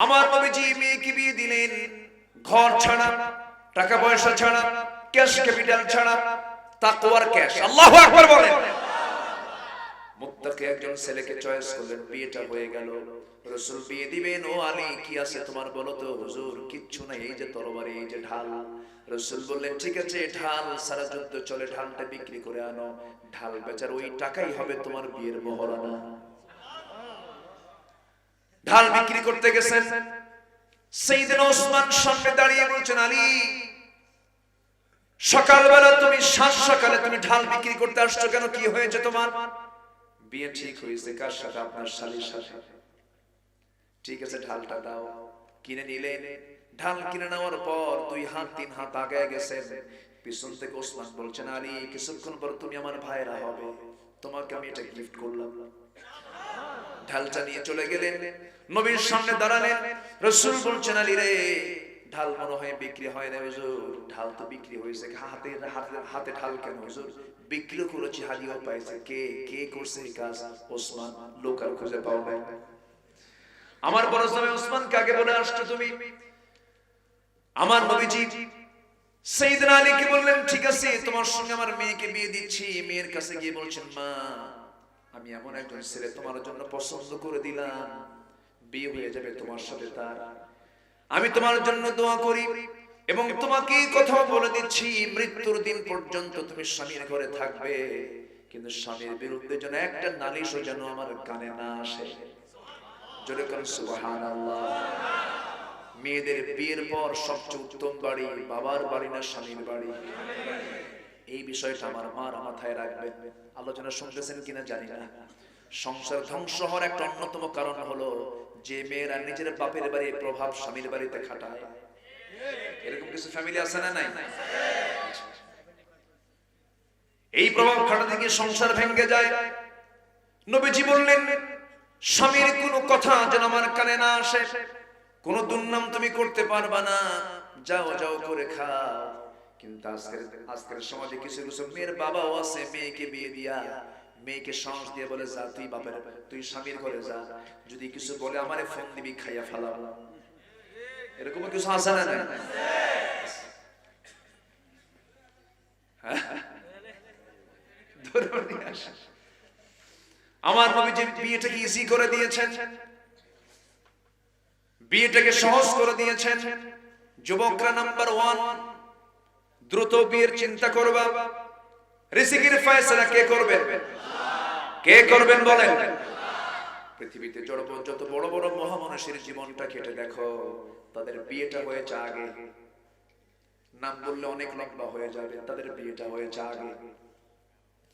আমার নবীজি মেয়েকে বিয়ে দিলেন। ঘর ছাড়া, টাকা পয়সা ছাড়া, ক্যাশ ক্যাপিটাল ছাড়া, তাকওয়ার ক্যাশ। আল্লাহু আকবার বলেন। মুত্তাকি একজন ছেলেকে চয়েস করলেন, বিয়েটা হয়ে গেল। রসুল বিয়ে দিবেন, ও আলী, কি আছে তোমার বলো তো? হুজুর, কিচ্ছু নাই, এই যে তরবারি, এই যে ঢাল। রসুল বললেন, ঠিক আছে, ঢাল, সারা যুদ্ধ চলে, ঢালটা বিক্রি করে আনো। ঢাল বেচার ওই টাকাই হবে তোমার বিয়ের মহরানা ঢাল বিক্রি করতে গেছেন। সেইদিন ওসমান সামনে দাঁড়িয়ে বলছেন, আলী, সকালবেলা তুমি সাত সকালে তুমি ঢাল বিক্রি করতে আসছো কেন? কি হয়েছে তোমার? বিয়ে ঠিক হয়েছে, কার সাথে? আপনার শালীর সাথে। ঠিক আছে, ঢালটা দাও। কিনে নিলেন ঢাল কিনে নেওয়ার পর দুই হাত, তিন হাত আগে গেছেন। পিছন থেকে ওসমান বলছেন, আলী, কিছুক্ষণ পর তুমি আমার ভাইরা হবে। তোমাকে আমি এটা গিফট করলাম। ঢালটা নিয়ে চলে গেলেন। নবীর সামনে দাঁড়ালেন। রসুল বলছেন, আলী রে, ঢাল মনে হয় বিক্রি হয় না হুজুর। ঢাল তো বিক্রি হয়েছে। হাতে হাতে ঢাল কেন হুজুর? বিক্রিও করেছি হাদিও পাইছে। কে কে করছে কাজ? ওসমান লোক আর খুঁজে পাও নাই। আমার বড় সময় ওসমান কাকে বলে আসছো তুমি? আমার নবীজি সেইদিন আলীকে বললেন, ঠিক আছে, তোমার সঙ্গে আমার মেয়েকে বিয়ে দিচ্ছি। মেয়ের কাছে গিয়ে বলছেন, মা আমি এমন একজন ছেলে তোমার জন্য পছন্দ করে দিলাম। বিয়ে হয়ে যাবে তোমার সাথে তার। আমি তোমার জন্য দোয়া করি এবং তোমাকে কথা বলে দিচ্ছি, মৃত্যুর দিন পর্যন্ত তুমি স্বামীর ঘরে থাকবে। কিন্তু স্বামীর বিরুদ্ধে যেন একটা নালিশও যেন আমার কানে না আসে। মেয়েদের বিয়ের পর সবচেয়ে উত্তম বাড়ি বাবার বাড়ি না স্বামীর বাড়ি? এই বিষয়টা আমার মার মাথায় রাখবেন। আলোচনা শুনতেছেন কিনা জানি না। সংসার ধ্বংস হওয়ার একটা অন্যতম কারণ হলো যে মেয়েরা নিজের বাপের বাড়ি, প্রভাব স্বামীর বাড়িতে খাটায়। এরকম কিছু ফ্যামিলি আছে না নাই? এই প্রভাব খাটাতে গিয়ে সংসার ভেঙে যায়। নবীজি বললেন, স্বামীর কোনো কথা যেন আমার কানে না আসে। কোন দুর্নাম তুমি করতে পারবা না। যাও যাও, করে খাও। কিন্তু আজকের আজকের সমাজে কিছু কিছু মেয়ের বাবাও আছে, মেয়েকে বিয়ে দিয়া, মেয়েকে সাহস দিয়ে বলে, যা, তুই বাপের তুই স্বামীর ঘরে যা। যদি কিছু বলে আমারে ফোন দিবি, খাইয়া ফেলাবো এরকম কিছু আছে না। আমার নবীজি বিয়েটাকে ইজি করে দিয়েছেন। বিয়েটাকে সহজ করে দিয়েছেন। যুবকরা নাম্বার ওয়ান দ্রুত বিয়ের চিন্তা করবা। রিসিকের ফয়সালা কে করবেন কে করবেন বলেন? পৃথিবীতে জড়ব যত বড় বড় মহামানুষের জীবনটা কেটে দেখো, তাদের বিয়েটা হয়েছে আগে। নাম বললে অনেক লম্বা হয়ে যাবে, তাদের বিয়েটা হয়েছে আগে।